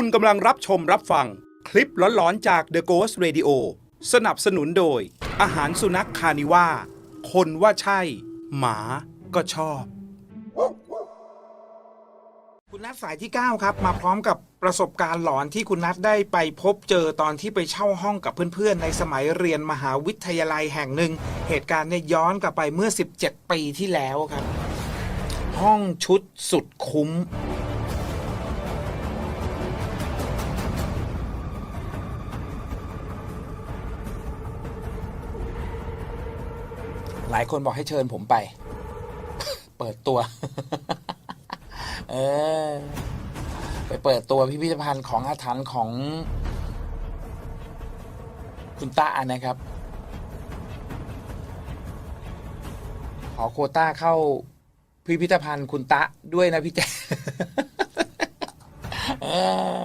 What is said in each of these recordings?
คุณกำลังรับชมรับฟัง คลิปหลอนๆจาก The Ghost Radio สนับสนุนโดย อาหารสุนัขคานิว่า คนว่าใช่ หมาก็ชอบ คุณนัทสายที่ 9 ครับ มาพร้อมกับประสบการณ์หลอนที่คุณนัทได้ไปพบเจอตอนที่ไปเช่าห้องกับเพื่อนๆ ในสมัยเรียนมหาวิทยาลัยแห่งหนึ่ง เหตุการณ์เนี่ยย้อนกลับไปเมื่อ 17 ปีที่แล้วครับ ห้องชุดสุดคุ้ม ลายคนบอกให้เชิญผมไป เปิดตัว เออ ไปเปิดตัวพิพิธภัณฑ์ของอาถรรพ์ของ คุณต้านะครับ ขอโคต้าเข้าพิพิธภัณฑ์คุณตะด้วยนะพี่แจ๊คเออ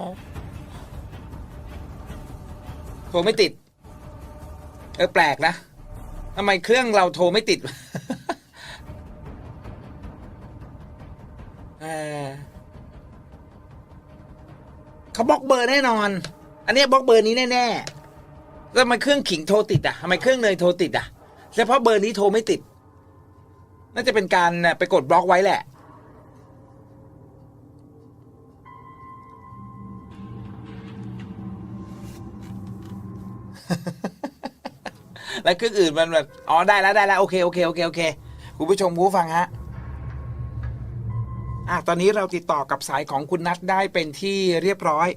โทรไม่ติด เออ แปลกนะ ทำไมเครื่องเราโทรไม่ติดเขาบล็อกเบอร์แน่นอน อันนี้บล็อกเบอร์นี้แน่ๆแล้วทำไมเครื่องขิงโทรติดอะทำไมเครื่องเนยโทรติดอะเฉพาะเบอร์นี้โทรไม่ติด น่าจะเป็นการไปกดบล็อกไว้แหละ แล้วเครื่องอื่นมันแบบอ๋อได้แล้วได้แล้วโอเคโอเคโอเคโอเคคุณผู้ชมคุณผู้ฟังฮะอะตอนนี้เราติดต่อกับสายของคุณนัทได้เป็นที่เรียบร้อย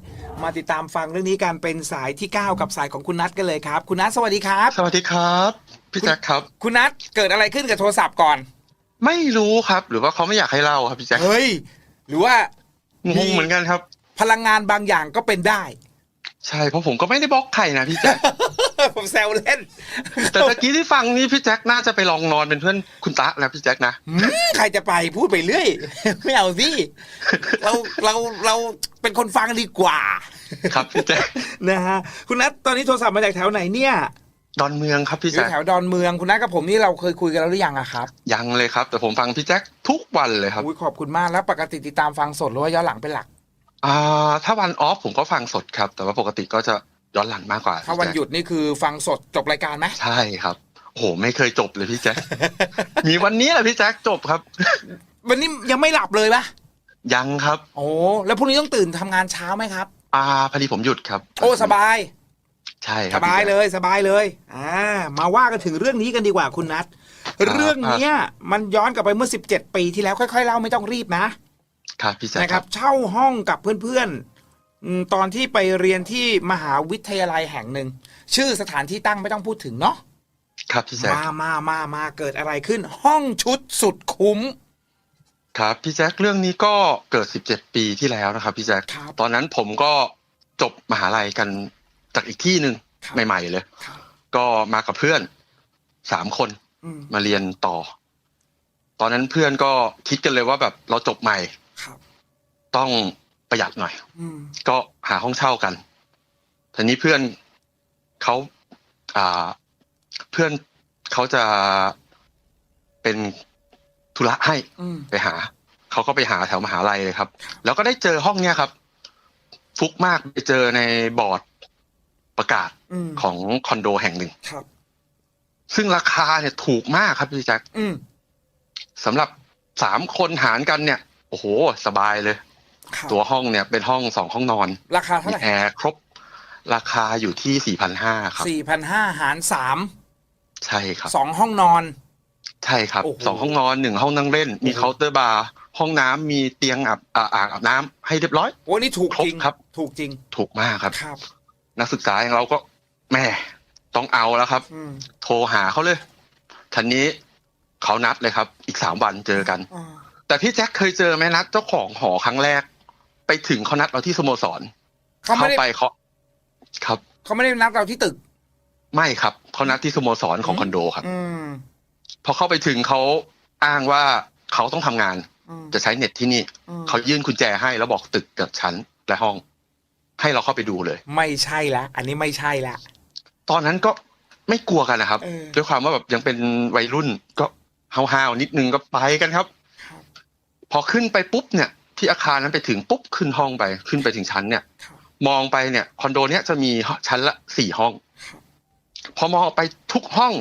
มาติดตามฟังเรื่องนี้กันเป็นสายที่ 9 กับสายของคุณนัทกันเลยครับ คุณนัทสวัสดีครับ สวัสดีครับพี่แจ็คครับ คุณนัทเกิดอะไรขึ้นกับโทรศัพท์ก่อน ไม่รู้ครับ หรือว่าเขาไม่อยากให้เล่าครับพี่แจ็คเฮ้ยหรือว่างงเหมือนกันครับ พลังงานบางอย่างก็เป็นได้ ใช่เพราะผมก็ไม่ได้บล็อกใครนะพี่แจ็ค ผมแซวเล่น แต่ตะกี้ที่ฟังนี่พี่แจ็คน่าจะไปลองนอนเป็นเพื่อนคุณตะนะพี่แจ็คนะหืมใครจะไปพูดไปเรื่อย ไม่เอาสิเราเราเราเป็นคนฟังดีกว่า ครับพี่แจ็คนะฮะคุณนัทตอนนี้โทรศัพท์มาจากแถวไหนเนี่ยดอนเมืองครับพี่อยู่แจ็คแถวดอนเมืองคุณนัทกับผมนี่เราเคยคุยกันแล้วหรือยังอะครับ ยังเลยครับ แต่ผมฟังพี่แจ็คทุกวันเลยครับอุ้ยขอบคุณมากแล้วปกติติดตามฟังสดหรือว่าย้อนหลังเป็นหลักอ่าถ้าวันออฟผมก็ฟังสดครับ แต่ว่าปกติก็จะ ย้อนหลังมากกว่าถ้าวันหยุดนี่คือฟังสดจบรายการไหมใช่ครับโอ้โหไม่เคยจบเลยพี่แจ็ค มีวันนี้แหละพี่แจ็คจบครับ วันนี้ยังไม่หลับเลยปะยังครับ โอ้แล้วพรุ่งนี้ต้องตื่นทำงานเช้าไหมครับ อ่าพอดีผมหยุดครับ โอ้สบาย ใช่คสรับบายพี่แจ็คเลยสบายเลยอ่ามาว่ากันถึงเรื่องนี้กันดีกว่าคุณนัทครับเรื่องเนี้ย มันย้อนกลับไปเมื่อ 17 ปีที่แล้วค่อยๆเล่าไม่ต้องรีบนะครับพี่แจ็คนะคครัรับบเช่าห้องกับเพื่อนๆ อืมตอนที่ไปเรียนที่มหาวิทยาลัยแห่งหนึ่ง ชื่อสถานที่ตั้งไม่ต้องพูดถึงเนาะครับพี่แจ็คมามามามาเกิดอะไรขึ้น ห้องชุดสุดคุ้ม ครับพี่แจ็คเรื่องนี้ก็เกิด 17 ปีที่แล้วนะครับพี่แจ็คครับตอนนั้นผมก็จบมหาลัยกันจากอีกที่หนึ่งครับ ใหม่ ๆ เลย ครับก็มากับเพื่อนสามคนอืมมาเรียนต่อ ตอนนั้นเพื่อนก็คิดกันเลยว่าแบบเราจบใหม่ ครับต้อง ประหยัดหน่อยอืมก็หาห้องเช่ากันทีนี้เพื่อนเขาอ่า เพื่อนเขาจะเป็นธุระให้อืมไปหาเขาก็ไปหาแถวมหาลัยเลยครับ แล้วก็ได้เจอห้องเนี้ยครับ ฟุกมากไปเจอในบอร์ดประกาศอืมของคอนโดแห่งหนึ่งครับ ซึ่งราคาเนี่ยถูกมากครับพี่แจ็คอืมสำหรับสามคนหารกันเนี่ย โอ้โห สบายเลยครับ ตัวห้องเนี่ยเป็นห้องสองห้องนอน ราคาเท่ามีไหร่แอร์ครบ ราคาอยู่ที่สี่พันห้าครับสี่พันห้าหารสามใช่ครับสองห้องนอน ใช่ครับโอ้โหสองห้องนอนหนึ่งห้องนั่งเล่น มีโอ้โหเคาน์เตอร์บาร์ห้องน้ำมีเตียงอาบอ่าอ่างอาบน้ำให้เรียบร้อยโอ้นี่ถูกครบจริงครับ ถูกจริง ถูกมากครับครับ นักศึกษาอย่างเราก็แม่ต้องเอาแล้วครับอืมโทรหาเขาเลยทันนี้เขานัดเลยครับ อีกสามวันเจอกันอ่าแต่พี่แจ็คเคยเจอไหมนัดเจ้าของหอครั้งแรก ไปถึงเขานัดเราที่สโมสรเขาไม่ได้ไปเขาครับ เขาไม่ได้นัดเราที่ตึก ไม่ครับเขานัดที่สโมสรของคอนโดครับ อืมพอเข้าไปถึงเขาอ้างว่าเขาต้องทำงานอืมจะใช้เน็ตที่นี่อืมเขายื่นกุญแจให้แล้วบอกตึกกับชั้นและห้อง ให้เราเข้าไปดูเลย ไม่ใช่ละอันนี้ไม่ใช่ละตอนนั้นก็ไม่กลัวกันนะครับเออด้วยความว่าแบบยังเป็นวัยรุ่นก็ห้าวๆนิดนึงก็ไปกันครับครับพอขึ้นไปปุ๊บเนี่ย ที่อาคารนั้นไปถึงปุ๊บขึ้นห้องไป ขึ้นไปถึงชั้นเนี่ยครับมองไปเนี่ยคอนโดเนี้ยจะมีชั้นละสี่ห้อง พอมองออกไปทุกห้อง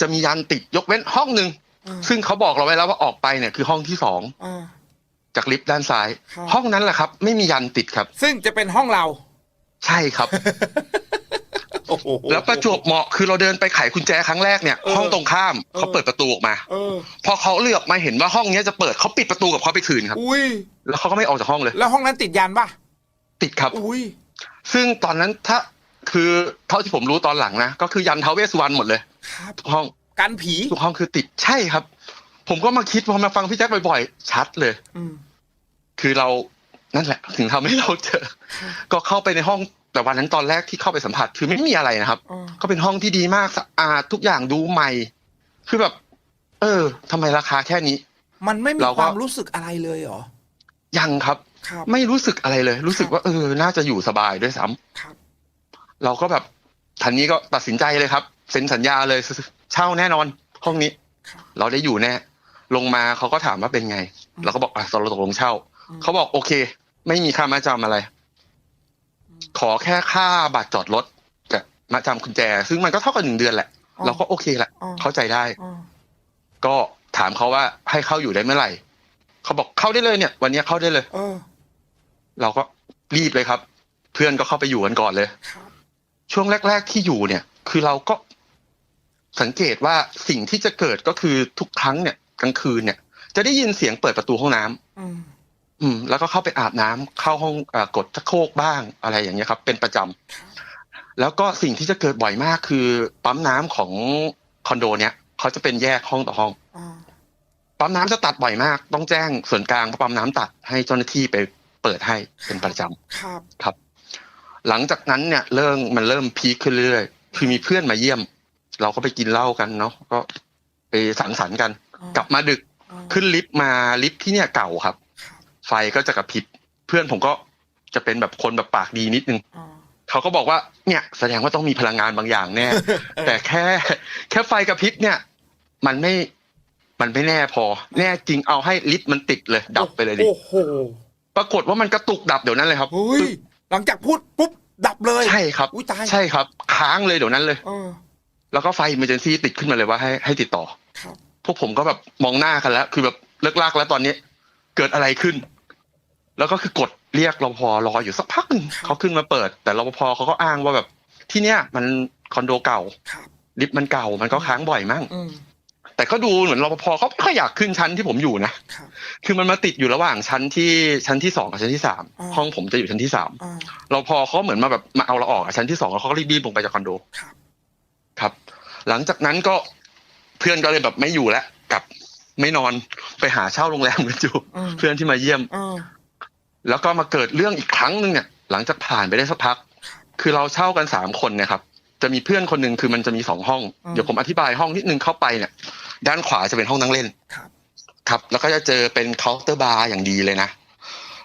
จะมียันติดยกเว้นห้องหนึ่งอืมซึ่งเขาบอกเราไว้แล้วว่าออกไปเนี่ยคือห้องที่สองอ่าจากลิฟต์ด้านซ้ายครับห้องนั้นแหละครับ ไม่มียันติดครับ ซึ่งจะเป็นห้องเรา ใช่ครับโอ้โห แล้วประจวบเหมาะคือเราเดินไปไขกุญแจครั้งแรกเนี่ยเออห้องตรงข้ามเออเขาเปิดประตูออกมาเออพอเขาเลือกมาเห็นว่าห้องเนี้ยจะเปิดเขาปิดประตูกับเขาไปคืนครับอุ้ยแล้วเขาก็ไม่ออกจากห้องเลย แล้วห้องนั้นติดยันป่ะติดครับอุ้ยซึ่งตอนนั้นถ้าคือเท่าที่ผมรู้ตอนหลังนะก็คือยันท้าวเวสสุวรรณหมดเลยครับทุกห้องกันผีทุกห้องคือติดใช่ครับ ผมก็มาคิดพอมาฟังพี่แจ็คบ่อยๆชัดเลยอืมคือเรานั่นแหละ ถึงทำให้เราเจอ ก็เข้าไปในห้อง แต่วันนั้นตอนแรกที่เข้าไปสัมผัสคือไม่มีอะไรนะครับอ๋อก็เป็นห้องที่ดีมากสะอาดทุกอย่างดูใหม่ คือแบบ เออทำไมราคาแค่นี้ มันไม่มีเราก็ความรู้สึกอะไรเลยเหรอ ยังครับครับไม่รู้สึกอะไรเลย รู้สึกครับว่าเออ น่าจะอยู่สบายด้วยซ้ำครับเราก็แบบทันนี้ก็ตัดสินใจเลยครับเซ็นสัญญาเลยเช่าแน่นอน ห้องนี้ครับเราได้อยู่แน่ลงมาเขาก็ถามว่าเป็นไงอืมเราก็บอกอะเราตกลงเช่าอืมเขาบอกโอเค ไม่มีค่ามาจำอะไรอืม ขอแค่ค่าบัตรจอดรถกับมาจำกุญแจ ซึ่งมันก็เท่ากับหนึ่งเดือนแหละอ๋อเราก็โอเคแหละอ๋อเข้าใจได้อ๋อก็ถามเขาว่าให้เข้าอยู่ได้เมื่อไหร่ เขาบอกเข้าได้เลยเนี่ย วันนี้เข้าได้เลยเออเราก็รีบเลยครับ เพื่อนก็เข้าไปอยู่กันก่อนเลยครับช่วงแรก ๆที่อยู่เนี่ย คือเราก็สังเกตว่าสิ่งที่จะเกิดก็คือทุกครั้งเนี่ยกลางคืนเนี่ย จะได้ยินเสียงเปิดประตูห้องน้ำ อืมอืม แล้วก็เข้าไปอาบน้ำเข้าห้องเออกดชักโครกบ้างอะไรอย่างเงี้ยครับ เป็นประจำแล้วก็สิ่งที่จะเกิดบ่อยมากคือปั๊มน้ำของคอนโด เนี่ยเขาจะเป็นแยกห้องต่อห้องอ่าปั๊มน้ำจะตัดบ่อยมาก ต้องแจ้งส่วนกลางว่าปั๊มน้ำตัดให้เจ้าหน้าที่ไปเปิดให้เป็นประจำครับครับ หลังจากนั้นเนี่ยเริ่มมันเริ่มพีคขึ้นเรื่อยๆคือมีเพื่อนมาเยี่ยม เราก็ไปกินเหล้ากันเนาะก็ไปสังสรรค์กันอ่ากลับมาดึกอ่าขึ้นลิฟต์มาลิฟต์ที่เนี่ยเก่าครับครับไฟก็จะกระพริบเพื่อนผมก็จะเป็นแบบคนแบบปากดีนิดนึงอ่าเขาก็บอกว่าเนี่ยแสดงว่าต้องมีพลังงานบางอย่างแน่ แต่แค่แค่ไฟกระพริบเนี่ย มันไม่มันไม่แน่พอ แน่จริงเอาให้ลิฟต์มันติดเลย ดับไปเลยดิโอ้โหปรากฏว่ามันกระตุกดับเดี๋ยวนั้นเลยครับเฮ้ยหลังจากพูดปุ๊บดับเลยใช่ครับอุ้ยตายใช่ครับ ค้างเลยเดี๋ยวนั้นเลยเออแล้วก็ไฟ emergency ติดขึ้นมาเลยว่าให้ให้ติดต่อครับพวกผมก็แบบมองหน้ากันแล้ว คือแบบเลิกลากแล้วตอนนี้ เกิดอะไรขึ้น แล้วก็คือกดเรียกรปภรออยู่สักพักหนึ่งเขาขึ้นมาเปิด แต่รปภเขาก็อ้างว่าแบบ ที่เนี้ยมันคอนโดเก่าครับลิฟต์มันเก่ามันก็ค้างบ่อยมั้งอืมแต่ก็ดูเหมือนรปภเขาไม่ค่อยอยากขึ้นชั้นที่ผมอยู่นะครับคือมันมาติดอยู่ระหว่างชั้นที่ชั้นที่สองกับชั้นที่สามอ่าห้องผมจะอยู่ชั้นที่สามอ่ารปภเขาเหมือนมาแบบมาเอาเราออกอะชั้นที่สองแล้วเขาก็รีบๆลงไปจากคอนโดครับครับ หลังจากนั้นก็เพื่อนก็เลยแบบไม่อยู่แล้วกลับไม่นอนไปหาเช่าโรงแรมกันอยู่อืมเพื่อนที่มาเยี่ยมอ่า แล้วก็มาเกิดเรื่องอีกครั้งหนึ่งเนี่ย หลังจากผ่านไปได้สักพัก คือเราเช่ากันสามคนเนี่ยครับ จะมีเพื่อนคนหนึ่งคือมันจะมีสองห้อง เดี๋ยวผมอธิบายห้องนิดนึงเข้าไปเนี่ย ด้านขวาจะเป็นห้องนั่งเล่น ครับครับแล้วก็จะเจอเป็นเคาน์เตอร์บาร์อย่างดีเลยนะ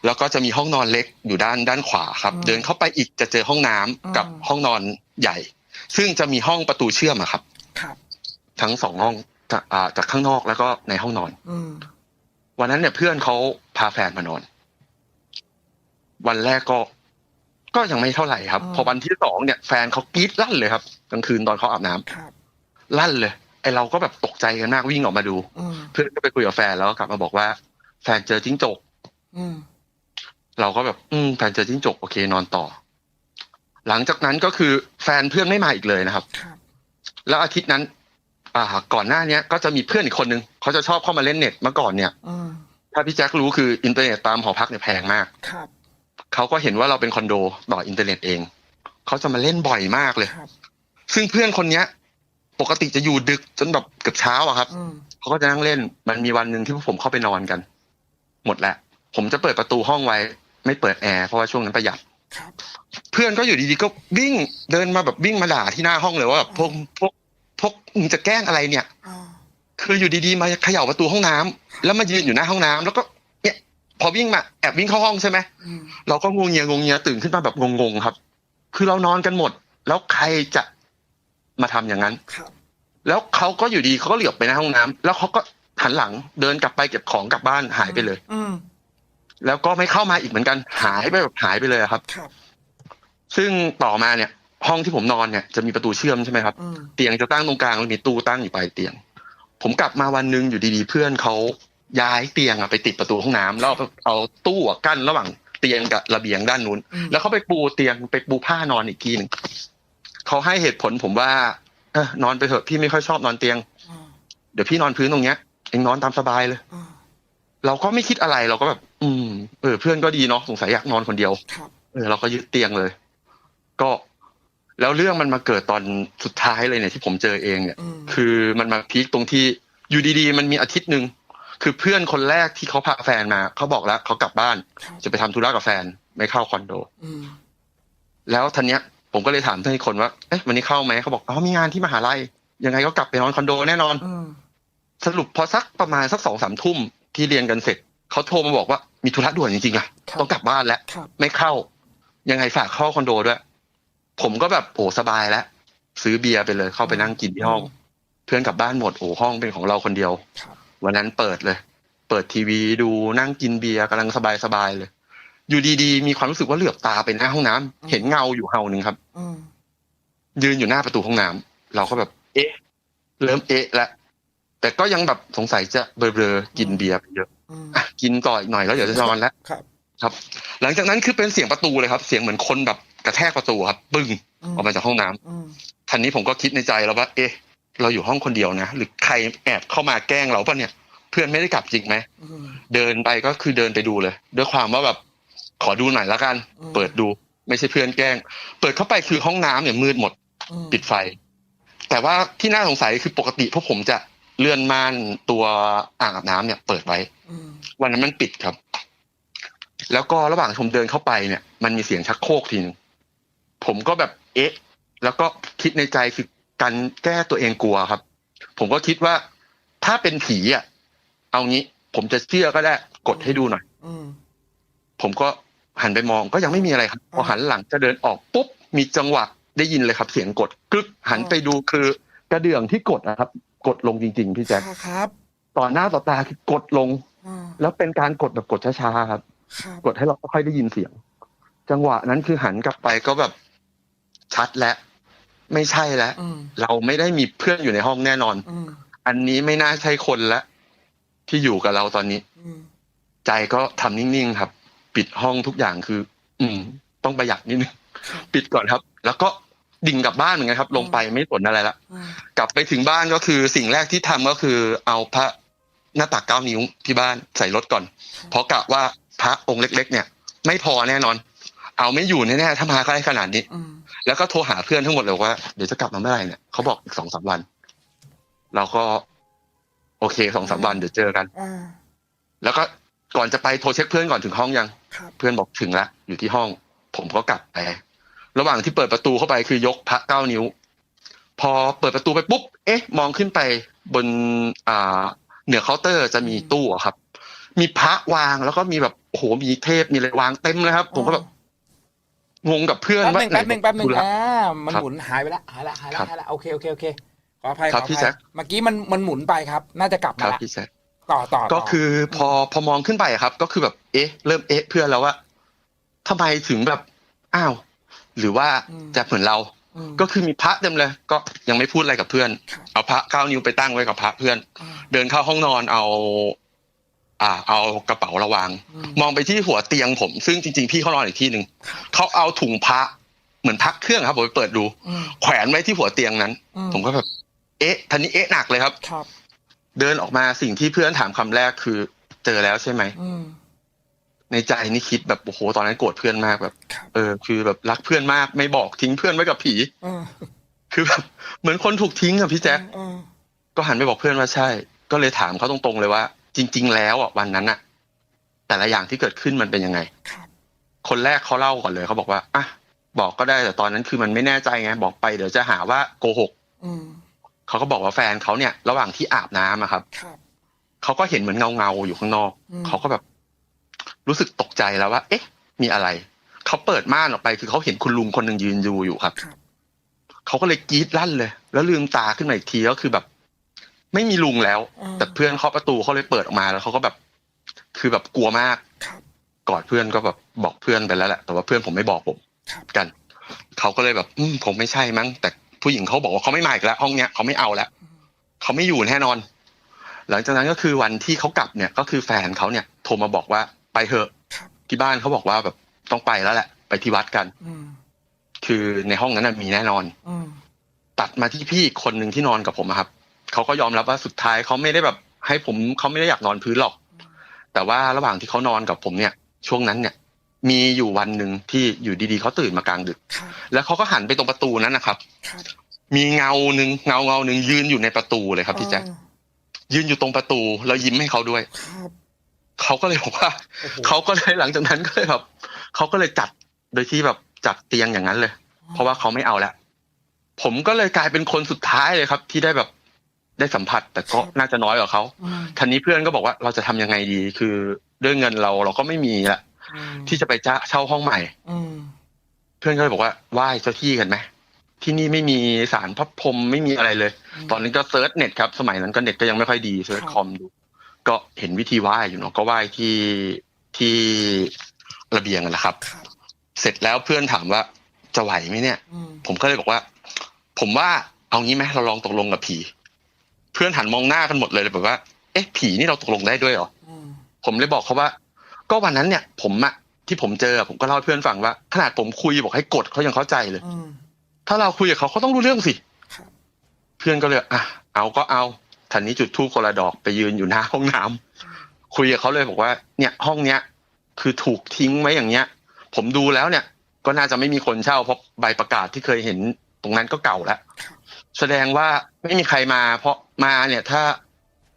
แล้วก็จะมีห้องนอนเล็กอยู่ด้านด้านขวาครับอืมเดินเข้าไปอีกจะเจอห้องน้ำอืมกับห้องนอนใหญ่ ซึ่งจะมีห้องประตูเชื่อมอะครับ ครับ ทั้งสองห้องจากอ่าจากข้างนอกแล้วก็ในห้องนอนอืมวันนั้นเนี่ยเพื่อนเขาพาแฟนมานอน วันแรกก็ ก็ยังไม่เท่าไหร่ครับ พอวันที่สองเนี่ยแฟนเขากรี๊ดลั่นเลยครับกลางคืนตอนเขาอาบน้ำครับลั่นเลย ไอเราก็แบบตกใจกันมากวิ่งออกมาดูอืมเพื่อนก็ไปคุยกับแฟนแล้วก็กลับมาบอกว่า แฟนเจอจิ้งจกอืมเราก็แบบ อืมแฟนเจอจิ้งจกโอเคนอนต่อ หลังจากนั้นก็คือแฟนเพื่อนไม่มาอีกเลยนะครับครับแล้วอาทิตย์นั้น อ่า ก่อนหน้าเนี้ย ก็จะมีเพื่อนอีกคนนึงเขาจะชอบเข้ามาเล่นเน็ตเมื่อก่อนเนี่ยอืมถ้าพี่แจ็ครู้คืออินเทอร์เน็ตตามหอพักเนี่ยแพงมากครับ เขาก็เห็นว่าเราเป็นคอนโดต่ออินเทอร์เน็ตเอง เขาจะมาเล่นบ่อยมากเลยครับซึ่งเพื่อนคนเนี้ย ปกติจะอยู่ดึกจนแบบเกือบเช้าอะครับอืมเขาก็จะนั่งเล่น มันมีวันหนึ่งที่พวกผมเข้าไปนอนกัน หมดแล้ว ผมจะเปิดประตูห้องไว้ ไม่เปิดแอร์เพราะว่าช่วงนั้นประหยัดครับเพื่อนก็อยู่ดีๆก็วิ่งเดินมาแบบวิ่งมาด่าที่หน้าห้องเลยว่าแบบพวกพวกพวกมึงจะแกล้งอะไรเนี่ยอ่าคืออยู่ดีๆมาเขย่าประตูห้องน้ำแล้วมายืนอยู่หน้าห้องน้ำแล้วก็เนี่ย พอวิ่งมาแอบวิ่งเข้าห้องใช่ไหมอืมเราก็งวงเงียงวงเงียตื่นขึ้นมาแบบงงๆครับ คือเรานอนกันหมด แล้วใครจะมาทำอย่างนั้นครับแล้วเขาก็อยู่ดีเขาก็เหลียวไปหน้าห้องน้ำแล้วเขาก็หันหลังเดินกลับไปเก็บของกลับบ้านหายไปเลย อืมแล้วก็ไม่เข้ามาอีกเหมือนกันหายไปแบบหายไปเลยอะครับครับ ซึ่งต่อมาเนี่ย ห้องที่ผมนอนเนี่ยจะมีประตูเชื่อมใช่ไหมครับอืมเตียงจะตั้งตรงกลางแล้วมีตู้ตั้งอยู่ปลายเตียง ผมกลับมาวันหนึงอยู่ดีๆ เพื่อนเขา ย้ายเตียงอะไปติดประตูห้องน้ำแล้วเอาเอาตู้อะกั้นระหว่างเตียงกับระเบียงด้านนู้น อืม แล้วเขาไปปูเตียงไปปูผ้านอนอีกทีหนึ่งเขาให้เหตุผลผมว่าเออนอนไปเถอะพี่ไม่ค่อยชอบนอนเตียงอืมเดี๋ยวพี่นอนพื้นตรงเนี้ยเองนอนตามสบายเลยอืมเราก็ไม่คิดอะไรเราก็แบบ อืมเออเพื่อนก็ดีเนาะสงสัยอยากนอนคนเดียว ครับเออเราก็ยึดเตียงเลย ก็แล้วเรื่องมันมาเกิดตอนสุดท้ายเลยเนี่ยที่ผมเจอเองเนี่ย อืมคือมันมาพีคตรงที่อยู่ดีๆ มันมีอาทิตย์หนึ่ง คือเพื่อนคนแรกที่เขาพาแฟนมาเขาบอกแล้วเขากลับบ้านครับจะไปทำธุระกับแฟน ไม่เข้าคอนโดอืมแล้วทันเนี้ย ผมก็เลยถามเพื่อนอีกคนว่าเอ๊ะวันนี้เข้าไหมเขาบอกอ๋อมีงานที่มหาลัยยังไงก็กลับไปนอนคอนโดแน่นอนอืมสรุปพอสักประมาณสักสองสามทุ่มที่เรียนกันเสร็จเขาโทรมาบอกว่ามีธุระด่วนจริงๆอะครับต้องกลับบ้านแล้วครับไม่เข้า ยังไงฝากเข้าคอนโดด้วย ผมก็แบบโอ้สบายแล้วซื้อเบียร์ไปเลยเข้าไปนั่งกินที่ห้อง เพื่อนกลับบ้านหมดโอ้ห้องเป็นของเราคนเดียวครับ วันนั้นเปิดเลย เปิดทีวีดูนั่งกินเบียร์กำลังสบายสบายๆเลย อยู่ดีๆ มีความรู้สึกว่าเหลือบตาไปหน้าห้องน้ำเห็นเงาอยู่เฮาหนึ่งครับอืมยืนอยู่หน้าประตูห้องน้ำเราก็แบบ เอ๊ะ เริ่มเอ๊ะแล้วแต่ก็ยังแบบสงสัยจะเบลอๆกินเบียร์ไปเยอะอืมอะกินต่ออีกหน่อยแล้วเดี๋ยวจะนอนแล้วครับ ครับ หลังจากนั้นคือเป็นเสียงประตูเลยครับ เสียงเหมือนคนแบบกระแทกประตูครับ ปึ้งอืมออกมาจากห้องน้ำอืมทันนี้ผมก็คิดในใจแล้วว่า เอ๊ะ เราอยู่ห้องคนเดียวนะหรือใครแอบเข้ามาแกล้งเราปะเนี่ย เพื่อนไม่ได้กลับจริงไหมอืมเดินไปก็คือเดินไปดูเลย ด้วยความว่าแบบขอดูหน่อยละกันอืมเปิดดูไม่ใช่เพื่อนแกล้ง เปิดเข้าไปคือห้องน้ำเนี่ยมืดหมดอืมปิดไฟ แต่ว่าที่น่าสงสัยคือปกติพวกผมจะเลื่อนม่านตัวอ่างอาบน้ำเนี่ย เปิดไว้อืมวันนั้นมันปิดครับ แล้วก็ระหว่างผมเดินเข้าไปเนี่ย มันมีเสียงชักโครกทีนึงผมก็แบบเอ๊ะ แล้วก็คิดในใจคือ การแก้ตัวเองกลัวครับ ผมก็คิดว่า ถ้าเป็นผีอะ เอางี้ ผมจะเชื่อก็ได้ กดให้ดูหน่อยอืมผมก็หันไปมองก็ยังไม่มีอะไรครับ พอหันหลังจะเดินออกปุ๊บมีจังหวะได้ยินเลยครับ เสียงกดกึกหันไปดูคือกระเดื่องที่กดนะครับ กดลงจริง ๆ พี่แจ๊คครับ ต่อหน้าต่อตาคือกดลงอืมแล้วเป็นการกดแบบกดช้าๆครับครับ กดให้เราค่อยได้ยินเสียง จังหวะนั้นคือหันกลับไปก็แบบชัดแล้ว ไม่ใช่แล้วอืมเราไม่ได้มีเพื่อนอยู่ในห้องแน่นอน อืมอันนี้ไม่น่าใช่คนละที่อยู่กับเราตอนนี้ อืมใจก็ทำนิ่งๆครับ ปิดห้องทุกอย่างคือ อืม ต้องประหยัดนิดนึงครับปิดก่อนครับ แล้วก็ดิ่งกลับบ้านเหมือนกันครับ ลงไปไม่สนอะไรละ อืมกลับไปถึงบ้านก็คือสิ่งแรกที่ทำก็คือ เอาพระหน้าตักเก้านิ้วที่บ้านใส่รถก่อน เพราะกะว่าพระองค์เล็ก ๆ เนี่ย ไม่พอแน่นอน เอาไม่อยู่แน่ๆถ้ามาใกล้ขนาดนี้อืมแล้วก็โทรหาเพื่อนทั้งหมดเลยว่าเดี๋ยวจะกลับมาเมื่อไหร่เนี่ยเขาบอกอีกสองสามวัน เราก็ โอเคสองสามวันเดี๋ยวเจอกันอ่าแล้วก็ก่อนจะไปโทรเช็คเพื่อนก่อนถึงห้องยังครับเพื่อนบอกถึงแล้วอยู่ที่ห้อง ผมก็กลับไประหว่างที่เปิดประตูเข้าไปคือยกพระเก้านิ้ว พอเปิดประตูไปปุ๊บ เอ๊ะ มองขึ้นไปบนอ่าเหนือเคาน์เตอร์จะมีตู้อะครับ มีพระวางแล้วก็มีแบบโอ้โหมีเทพมีอะไรวางเต็มเลยครับ ผมก็แบบ งงกับเพื่อนแป๊บหว่านึ่งแป๊บหนึ่งแป๊บหนึ่งธุระอ่ามันครับหมุนหายไปแล้วหายละหายละครับหายละโอเคโอเคโอเคขออภัยครับขออพี่ภัแจ็ยคเมื่อกี้มันมันหมุนไปครับ น่าจะกลับคมารับละพี่แซคต่อต่อก็ต่คือพอพอมองขึ้นไปอะครับ ก็คือแบบ เอ๊ะ เริ่มเอ๊ะเพื่อนแล้วว่าทำไมถึงแบบอ้าว หรือว่าจะเหมือนเรามก็คือมีพระเต็มเลย ก็ยังไม่พูดอะไรกับเพื่อนครับเอาพระเก้านิ้วไปตั้งไว้กับพระเพื่อนอ่าเดินเข้าห้องนอนเอา อ่าเอากระเป๋าระวางอืมมองไปที่หัวเตียงผม ซึ่งจริงๆพี่เขานอนอีกที่หนึ่งเขาเอาถุงพระเหมือนพักเครื่องครับผมไปเปิดดูอืมแขวนไว้ที่หัวเตียงนั้นอืผมก็แบบ เอ๊ะทันนี้เอ๊ะหนักเลยครับครับ เดินออกมาสิ่งที่เพื่อนถามคำแรกคือเจอแล้วใช่ไหมอืมในใจนี่คิดแบบโอ้โหตอนนั้นโกรธเพื่อนมากแบบครับเออ คือแบบรักเพื่อนมากไม่บอกทิ้งเพื่อนไว้กับผีอืมคือแบบเหมือนคนถูกทิ้งอะพี่แจ๊คอืมก็หันไปบอกเพื่อนว่าใช่ ก็เลยถามเขาตรงๆเลยว่า จริง ๆ แล้วอะวันนั้นอะแต่ละอย่างที่เกิดขึ้นมันเป็นยังไงครับคนแรกเขาเล่าก่อนเลยเขาบอกว่าอะบอกก็ได้แต่ตอนนั้นคือมันไม่แน่ใจไงบอกไปเดี๋ยวจะหาว่าโกหกอืมเขาก็บอกว่าแฟนเขาเนี่ย ระหว่างที่อาบน้ำอะครับครับเขาก็เห็นเหมือนเงาเงาๆอยู่ข้างนอกอืมเขาก็แบบ รู้สึกตกใจแล้วว่า เอ๊ะ มีอะไรเขาเปิดม่านออกไปคือเขาเห็นคุณลุงคนหนึ่งยืนดูอยู่ครับครับเขาก็เลยกรีดลั่นเลย แล้วลืมตาขึ้นมาอีกทีก็คือแบบ ไม่มีลุงแล้วอืมแต่เพื่อนเคาะประตูเขาเลยเปิดออกมาแล้วเขาก็แบบ คือแบบกลัวมากครับกอดเพื่อนก็แบบบอกเพื่อนไปแล้วแหละแต่ว่าเพื่อนผมไม่บอกผมครับกันเขาก็เลยแบบ อืมผมไม่ใช่มั้ง แต่ผู้หญิงเขาบอกว่าเขาไม่มาอีกแล้วห้องเนี้ยเขาไม่เอาแล้วเขาไม่อยู่แน่นอน หลังจากนั้นก็คือวันที่เขากลับเนี่ย ก็คือแฟนเขาเนี่ย โทรมาบอกว่าไปเถอะครับที่บ้านเขาบอกว่าแบบต้องไปแล้วแหละ ไปที่วัดกันอืมคือในห้องนั้นนะมีแน่นอนอืมตัดมาที่พี่อีกคนหนึ่งที่นอนกับผมอะครับ เขาก็ยอมรับว่าสุดท้ายเขาไม่ได้แบบ ให้ผมเขาไม่ได้อยากนอนพื้นหรอก แต่ว่าระหว่างที่เขานอนกับผมเนี่ย ช่วงนั้นเนี่ย มีอยู่วันหนึ่งที่อยู่ดีๆเขาตื่นมากลางดึกครับแล้วเขาก็หันไปตรงประตูนั้นนะครับครับ มีเงาหนึ่งเงาเงาหนึ่งยืนอยู่ในประตูเลยครับพี่แจ๊คอ่ายืนอยู่ตรงประตูแล้วยิ้มให้เขาด้วยครับเขาก็เลยบอกว่าโอ้โหเขาก็เลยหลังจากนั้นก็เลยแบบเขาก็เลยจัดโดยที่แบบจัดเตียงอย่างนั้นเลย เพราะว่าเขาไม่เอาแล้วผมก็เลยกลายเป็นคนสุดท้ายเลยครับ ที่ได้แบบ ได้สัมผัส แต่ก็น่าจะน้อยกว่าเขาอืมทีนี้เพื่อนก็บอกว่าเราจะทำยังไงดี คือด้วยเงินเราเราก็ไม่มีละอืมที่จะไปจ้าเช่าห้องใหม่ อืมเพื่อนก็เลยบอกว่าไหว้เจ้าที่กันไหมที่นี่ไม่มีสารพระพรหมไม่มีอะไรเลย ตอนนี้ก็เซิร์ชเน็ตครับ สมัยนั้นก็เน็ตก็ยังไม่ค่อยดีเซิร์ชครับคอมดู ก็เห็นวิธีไหว้อยู่เนาะก็ไหว้ที่ที่ระเบียงนั่นแหละครับครับ เสร็จแล้วเพื่อนถามว่าจะไหวไหมเนี่ยอืมผมก็เลยบอกว่า ผมว่าเอางี้ไหมเราลองตกลงกับผี เพื่อนหันมองหน้ากันหมดเลยเลยแบบว่า เอ๊ะผีนี่เราตกลงได้ด้วยเหรออืมผมเลยบอกเขาว่า ก็วันนั้นเนี่ย ผมอะที่ผมเจอผมก็เล่าให้เพื่อนฟังว่า ขนาดผมคุยบอกให้กดเขายังเข้าใจเลยอืมถ้าเราคุยกับเขาเขาต้องรู้เรื่องสิครับเพื่อนก็เลยอะเอาก็เอาทันนี้จุดทูบคนละดอกไปยืนอยู่หน้าห้องน้ำคุยกับเขาเลยบอกว่า เนี่ย ห้องเนี้ย คือถูกทิ้งไว้อย่างเงี้ย ผมดูแล้วเนี่ย ก็น่าจะไม่มีคนเช่าเพราะใบประกาศที่เคยเห็นตรงนั้นก็เก่าแล้วครับแสดงว่าไม่มีใครมา เพราะ มาเนี่ย ถ้า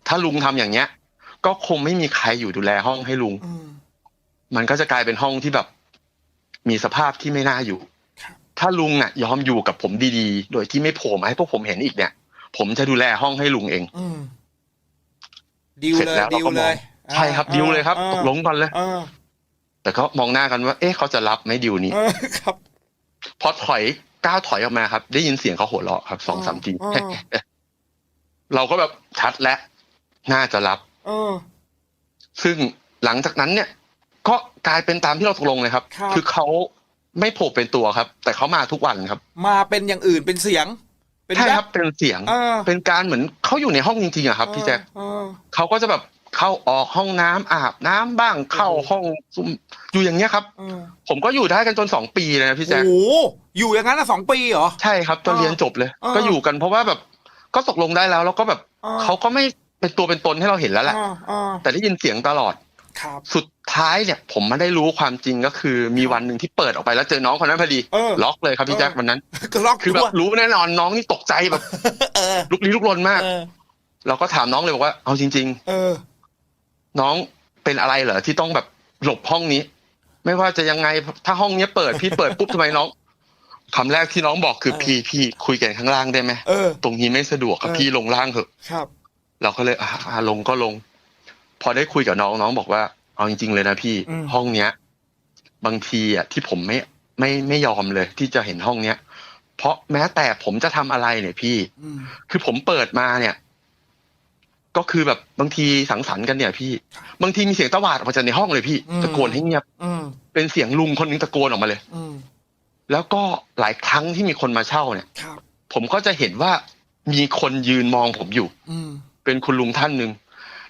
ถ้าลุงทำอย่างเงี้ย ก็คงไม่มีใครอยู่ดูแลห้องให้ลุงอืมมันก็จะกลายเป็นห้องที่แบบ มีสภาพที่ไม่น่าอยู่ครับถ้าลุงน่ะ ยอมอยู่กับผมดีๆ โดยที่ไม่โผล่มาให้พวกผมเห็นอีกเนี่ย ผมจะดูแลห้องให้ลุงเองอืมดิวเสร็จเลยแล้วเราดิวก็มเลองยใช่ครับดิวเลยครับออตกลงกันเลยเออแต่ก็มองหน้ากันว่า เอ๊ะเขาจะรับไหมดิวนี้เออครับ พอถอยก้าวถอยออกมาครับ ได้ยินเสียงเขาหัวเราะครับสองสามทีอ๋อ เราก็แบบชัดแล้วน่าจะรับเออซึ่งหลังจากนั้นเนี่ย ก็กลายเป็นตามที่เราตกลงเลยครับครับอเขาไม่โผล่เป็นตัวครับ แต่เขามาทุกวันครับ มาเป็นอย่างอื่นเป็นเสียงเป็นใช่แครับเป็นเสียงเออเป็นการเหมือนเขาอยู่ในห้องจริงๆอะครับพี่แจ๊คเออเขาก็จะแบบเข้าออกห้องน้ำอาบน้ำบ้างเข้าห้องซุ่มอยู่อย่างเงี้ยครับเออผมก็อยู่ได้กันจนสองปีเลยนะพี่แจ๊คโอ้โหอยู่อย่างนั้นอะสองปีเหรอใช่ครับจนเออเรียนจบเลยเออก็อยู่กันเพราะว่าแบบ ก็ตกลงได้แล้ว แล้วก็แบบออเขาก็ไม่เป็นตัวเป็นตนให้เราเห็นแล้วแหละเออเออแต่ได้ยินเสียงตลอดครับสุดท้ายเนี่ย ผมมาได้รู้ความจริงก็คือมีวันหนึ่งที่เปิดออกไปแล้วเจอน้องคนนั้นพอดีเออล็อกเลยครับพี่แจ๊คเออวันนั้นก็ล็อกคือแบตัวบรู้แน่นอนน้องนี่ตกใจแบบเออลุกลี้ลุกลนมากเออเราก็ถามน้องเลยบอกว่า เอาจริงเออๆน้องเป็นอะไรเหรอที่ต้องแบบหลบห้องนี้ ไม่ว่าจะยังไงถ้าห้องเนี้ยเปิดพี่เปิดปุ๊บทำไมน้อง คำแรกที่น้องบอกคือเออพี่พี่คุยกันข้างล่างได้ไหมเออ ตรงนี้ไม่สะดวกครับเออพี่ลงล่างเถอะ ครับ เราก็เลยอ่าอ่าลงก็ลง พอได้คุยกับน้องน้องบอกว่า เอาจริง ๆ เลยนะพี่ อืม ห้องเนี้ย บางทีอะที่ผมไม่ไม่ไม่ยอมเลย ที่จะเห็นห้องเนี้ย เพราะแม้แต่ผมจะทำอะไรเนี่ยพี่ อืมคือผมเปิดมาเนี่ย ก็คือแบบบางทีสังสรรค์กันเนี่ย พี่ บางทีมีเสียงตะหวาดออกมาจากในห้องเลยพี่อืมตะโกนให้เงียบ อืมเป็นเสียงลุงคนนึงตะโกนออกมาเลย อืม แล้วก็หลายครั้งที่มีคนมาเช่าเนี่ยครับผมก็จะเห็นว่ามีคนยืนมองผมอยู่อืมเป็นคุณลุงท่านหนึ่ง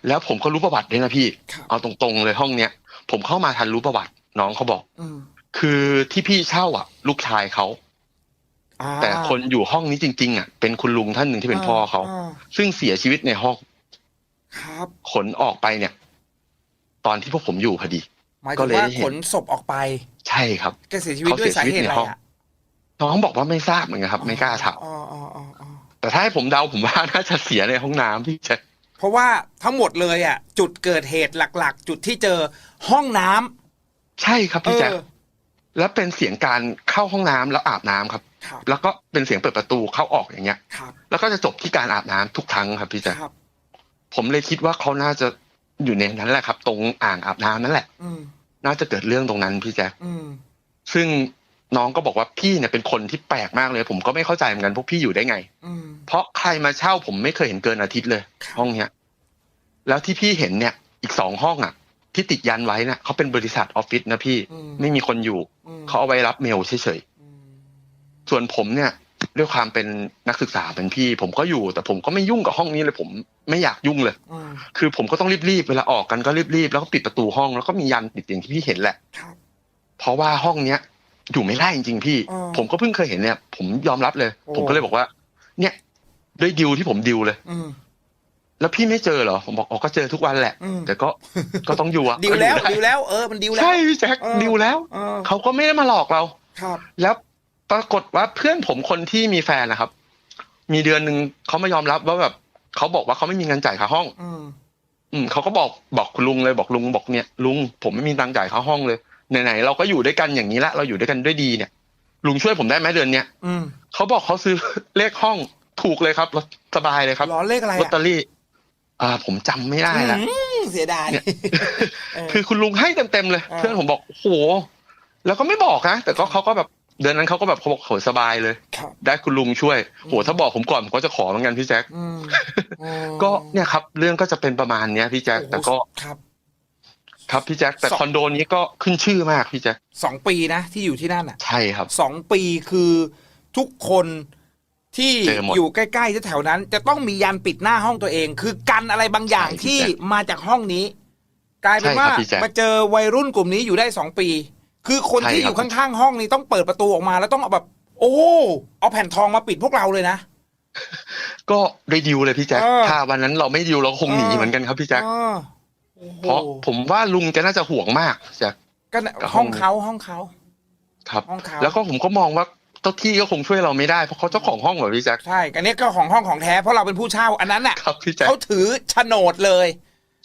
แล้วผมก็รู้ประวัติด้วยนะพี่ครับเอาตรงๆเลยห้องเนี้ยผมเข้ามาทันรู้ประวัติน้องเขาบอกอืมคือที่พี่เช่าอะ ลูกชายเขาอ่าแต่คนอยู่ห้องนี้จริง ๆ อะ เป็นคุณลุงท่านหนึ่งที่เป็นพ่อเขาอ่ซึ่งเสียชีวิตในห้องครับ ขนออกไปเนี่ย ตอนที่พวกผมอยู่พอดีหมายก็ถึงเลยว่าได้เห็นขนศพออกไป ใช่ครับแกเสียชีวิตด้วยเขาเสียสาชีวิตเหตุในอะไรห้องอะน้องบอกว่าไม่ทราบเหมือนกันครับ ไม่กล้าถามอ๋ออ๋ออ๋ออ๋อแต่ถ้าให้ผมเดาผมว่าน่าจะเสียในห้องน้ำพี่แจ็คเพราะว่าทั้งหมดเลยอะ จุดเกิดเหตุหลัก ๆ จุดที่เจอห้องน้ำใช่ครับเอพี่แจ็คอแล้วเป็นเสียงการเข้าห้องน้ำแล้วอาบน้ำครับครับ แล้วก็เป็นเสียงเปิดประตูเข้าออกอย่างเงี้ยครับแล้วก็จะจบที่การอาบน้ำทุกครั้งครับพี่แจ๊คครับผมเลยคิดว่าเขาน่าจะอยู่ในนั้นแหละครับ ตรงอ่างอาบน้ำนั่นแหละอืม น่าจะเกิดเรื่องตรงนั้นพี่แจ๊คอืมซึ่งน้องก็บอกว่าพี่เนี่ยเป็นคนที่แปลกมากเลย ผมก็ไม่เข้าใจเหมือนกันพวกพี่อยู่ได้ไงอืมเพราะใครมาเช่าผมไม่เคยเห็นเกินอาทิตย์เลยครับห้องเนี้ยแล้วที่พี่เห็นเนี่ย อีกสองห้องอะ ที่ติดยันไว้น่ะเขาเป็นบริษัทออฟฟิศนะพี่อืมไม่มีคนอยู่อืมเขาเอาไว้รับเมลเฉยอืมๆส่วนผมเนี่ย ด้วยความเป็นนักศึกษาเป็นพี่ ผมก็อยู่ แต่ผมก็ไม่ยุ่งกับห้องนี้เลย ผมไม่อยากยุ่งเลยอืมคือผมก็ต้องรีบๆเวลาออกกันก็รีบๆแล้วก็ปิดประตูห้องแล้วก็มียันติดอย่างที่พี่เห็นแหละครับเพราะว่าห้องเนี้ยอยู่ไม่ได้จริงๆพี่อ๋อผมก็เพิ่งเคยเห็นเนี่ย ผมยอมรับเลยโอ้ผมก็เลยบอกว่า เนี่ยด้วยดิวที่ผมดิวเลยอืมแล้วพี่ไม่เจอเหรอ ผมบอกอ๋อก็เจอทุกวันแหละอืมแต่ก็ก็ต้องอยู่อะดิวแล้วก็ดิอยู่วแล้วเออมันดิวได้แล้วใช่พี่แจ็คเออดิวแล้วเออเขาก็ไม่ได้มาหลอกเราครับ แล้ว ปรากฏว่าเพื่อนผมคนที่มีแฟนนะครับ มีเดือนหนึ่งเขามายอมรับว่าแบบเขาบอกว่าเขาไม่มีเงินจ่ายค่าห้องอืมอืมเขาก็บอกบอกคุณลุงเลยบอกลุงบอกเนี่ยลุงผมไม่มีตังค์จ่ายค่าห้องเลยไหนๆเราก็อยู่ด้วยกันอย่างนี้ละเราอยู่ด้วยกันด้วยดีเนี่ย ลุงช่วยผมได้ไหมเดือนเนี้ยอืมเขาบอกเขาซื้อเลขห้องถูกเลยครับสบายเลยครับล้อเลขอะไรลอตเตออะรี่ อ่า ผมจำไม่ได้ละอืมเสียดายเนี่ยเออคือคุณลุงให้เต็มๆเลยอ่าเพื่อนผมบอกโอ้โหแล้วก็ไม่บอกนะแต่ก็เขาก็แบบ เดือนนั้นเขาก็แบบเขาบอกโหสบายเลย ครับได้คุณลุงช่วยโหถ้าบอกผมก่อนผมก็จะขอเหมือนกันพี่แจ็คอืมอืมก็เนี่ยครับ เรื่องก็จะเป็นประมาณเนี้ยพี่แจ็คโอ้โหแต่ก็ครับ ครับพี่แจ็คแต่สอง คอนโดนี้ก็ขึ้นชื่อมากพี่แจ็คสองปีนะที่อยู่ที่นั่นอะใช่ครับ สองปีคือทุกคนที่เจอหมดอยู่ใกล้ๆแถวๆนั้น จะต้องมียันปิดหน้าห้องตัวเอง คือกันอะไรบางอย่างใช่ที่พี่แจ๊คมาจากห้องนี้ กลายเป็นใช่ว่าครับพี่แจ๊ค มาเจอวัยรุ่นกลุ่มนี้อยู่ได้สองปี คือคนใช่ที่คอรับยู่ข้างๆห้องนี้ต้องเปิดประตูออกมาแล้วต้องเอาแบบ โอ้เอาแผ่นทองมาปิดพวกเราเลยนะก็ได้ดิวเลยพี่แจ็คเออถ้าวันนั้นเราไม่ดิวเราคงหนีเออเหมือนกันครับพี่แจ็คอ๋อโอ้โหเพราะผมว่าลุงแกน่าจะห่วงมากพี่แจ็คก็น่ะกับห้ห้อองงเขาห้องเขาครับห้องเขาแล้วก็ผมก็มองว่าเจ้าที่ก็คงช่วยเราไม่ได้เพราะเขาเจ้าของห้องเหรอพี่แจ็คใช่อันนี้ก็ของห้องของแท้เพราะเราเป็นผู้เช่าอันนั้นน่ะครับพี่แจ็คเขาถือโฉนดเลย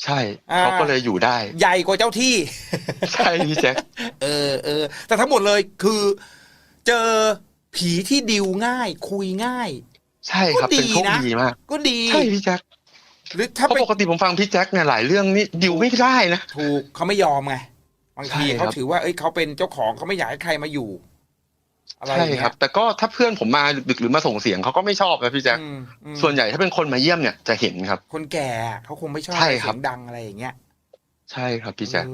ใช่อ่าเขาก็เลยอยู่ได้ ใหญ่กว่าเจ้าที่ ใช่พี่แจ็คเออเออแต่ทั้งหมดเลยคือ เจอผีที่ดิวง่าย คุยง่าย ใช่ครับก็ดีเป็นโชคนะดีมากก็ดีใช่พี่แจ็คหรือเพถ้าราะไปปกติผมฟังพี่แจ็คเนี่ยหลายเรื่องนี่ดิวไม่ได้นะถูกเขาไม่ยอมไงบางทีใช่ครับเขาถือว่าเอ้ยเขาเป็นเจ้าของเขาไม่อยากให้ใครมาอยู่ อะไรอใช่ย่างเงี้ยครับ แต่ก็ถ้าเพื่อนผมมาดึกๆหรือมาส่งเสียงเขาก็ไม่ชอบนะพี่แจ็คอืมอืมส่วนใหญ่ถ้าเป็นคนมาเยี่ยมเนี่ยจะเห็นครับ คนแก่เขาคงไม่ชอบใช่ครับเสียงดังอะไรอย่างเงี้ยใช่ครับพี่แจ็คเอ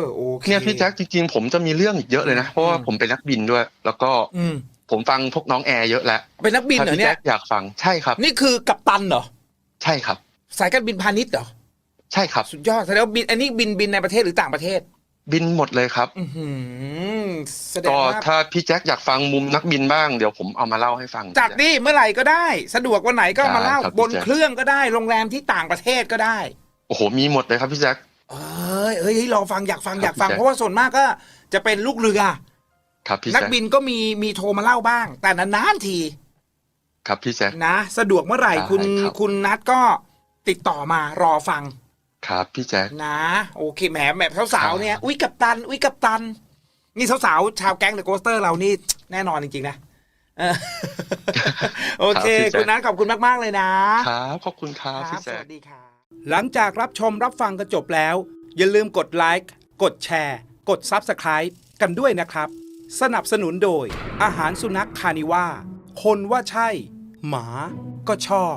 อโอเค เนี่ยพี่แจ็คจริงๆผมจะมีเรื่องอีกเยอะเลยนะเพราะว่าอืม ผมเป็นนักบินด้วย แล้วก็อืมผมฟังพวกน้องแอร์เยอะแล้วเป็นนักบินถ้าเหรอพี่เนี่แจ็ย คอยากฟังใช่ครับ นี่คือกัปตันเหรอ ใช่ครับ สายการบินพาณิชย์เหรอ ใช่ครับ สุดยอดแสดงว่าบินอันนี้บินบินในประเทศหรือต่างประเทศ บินหมดเลยครับอือหือแสดงก็ว่าถ้าพี่แจ็คอยากฟังมุมนักบินบ้างเดี๋ยวผมเอามาเล่าให้ฟัง จัดดิเมื่อไหร่ก็ได้ สะดวกวันไหนก็มาเล่าได้ครับบนพี่แจ๊ค เครื่องก็ได้โรงแรมที่ต่างประเทศก็ได้ โอ้โหมีหมดเลยครับพี่แจ็ค เอ้ยเอ้ยเฮ้ยรอฟังอยากฟังครับอยากฟัง พี่แจ๊ค เพราะว่าส่วนมากก็จะเป็นลูกเรือ ครับพี่นักแจ็คบินก็มีมีโทรมาเล่าบ้าง แต่นานๆทีครับพี่แจ็ค นะ สะดวกเมื่อไหร่ได้คุณครับ คุณนัดก็ติดต่อมารอฟัง ครับพี่แจ็คนะ โอเคแหมแบบสาวๆเนี่ยครับอุ้ยกับตันอุ้ยกับตัน นี่สาวๆชาวแก๊งเดอะโกสเตอร์เรานี่แน่นอนจริงๆนะเออโอเค คุณนัทขอบคุณมาก ๆ เลยนะครับขอบคุณครับครัพี่บสแจ็ควัสดีครับหลังจากรับชมรับฟังกันจบแล้ว อย่าลืมกดไลค์กดแชร์ กด Subscribe กันด้วยนะครับ สนับสนุนโดย อาหารสุนัขคานิว่าคนว่าใช่ หมาก็ชอบ